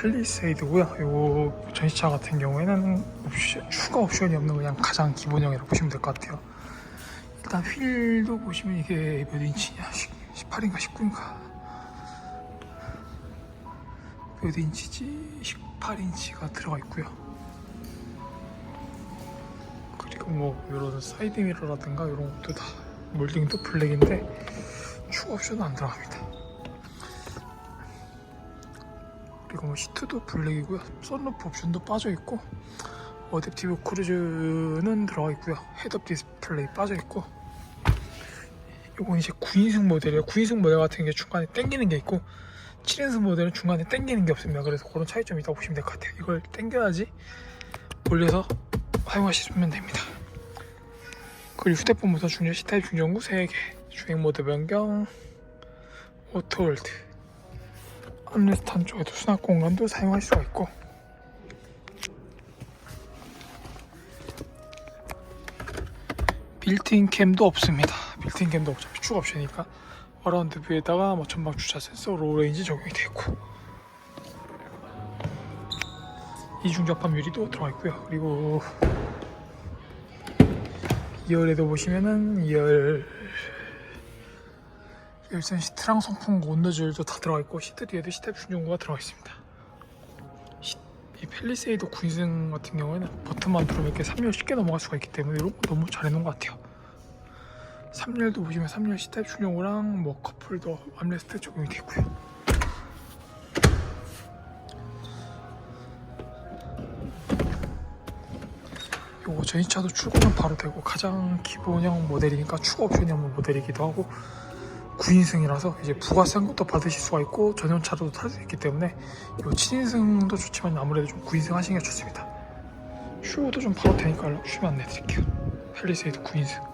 펠리세이드고요. 요 전시차 같은 경우에는 옵션, 추가 옵션이 없는 그냥 가장 기본형이라고 보시면 될 것 같아요. 일단 휠도 보시면 이게 몇 인치냐? 18인가 19인가? 몇 인치지? 18인치가 들어가 있고요. 그리고 뭐 이런 사이드 미러라든가 이런 것도 다 몰딩도 블랙인데 추가 옵션은 안 들어갑니다. 그리고 뭐 시트도 블랙이고요. 썬루프 옵션도 빠져 있고 어댑티브 크루즈는 들어가 있고요. 헤드업 디스플레이 빠져 있고 요건 이제 9인승 모델이에요. 9인승 모델 같은 게 중간에 당기는 게 있고 7인승 모델은 중간에 당기는 게 없습니다. 그래서 그런 차이점이 있다고 보시면 될 것 같아요. 이걸 당겨야지 올려서 사용하시면 됩니다. 그리고 휴대폰 모터 충전 C타입 충전구 3개 주행 모드 변경 오토월드 암레스트 한쪽에도 수납 공간도 사용할 수가 있고. 빌트인 캠도 없습니다. 빌트인 캠도 어차피 추가 옵션이니까 어라운드 뷰에다가 뭐 전방 주차 센서 로레인지 적용이 되어 있고. 이중 접합 유리도 들어가 있고요. 그리고 2열에도 보시면은 2열 열선 시트랑 송풍 온도줄도 다 들어가 있고 시트 뒤에도 시탭 충전구가 들어가 있습니다. 시- 이 펠리세이드 9인승 같은 경우에는 버튼만 누르면 이렇게 3열 쉽게 넘어갈 수가 있기 때문에 이런 거 너무 잘 해놓은 것 같아요. 3열도 보시면 3열 시탭 충전구랑 뭐 커플도 암레스트 적용이 되고요. 요거 전시차도 출고는 바로 되고 가장 기본형 모델이니까 추가 없는 모델이기도 하고 9인승이라서 이제 부가세 것도 받으실 수가 있고 전용차로도 탈 수 있기 때문에 이 7인승도 좋지만 아무래도 좀 9인승 하시는 게 좋습니다. 슈도 좀 바로 되니까 연락 주시면 안내 드릴게요. 펠리세이드 9인승.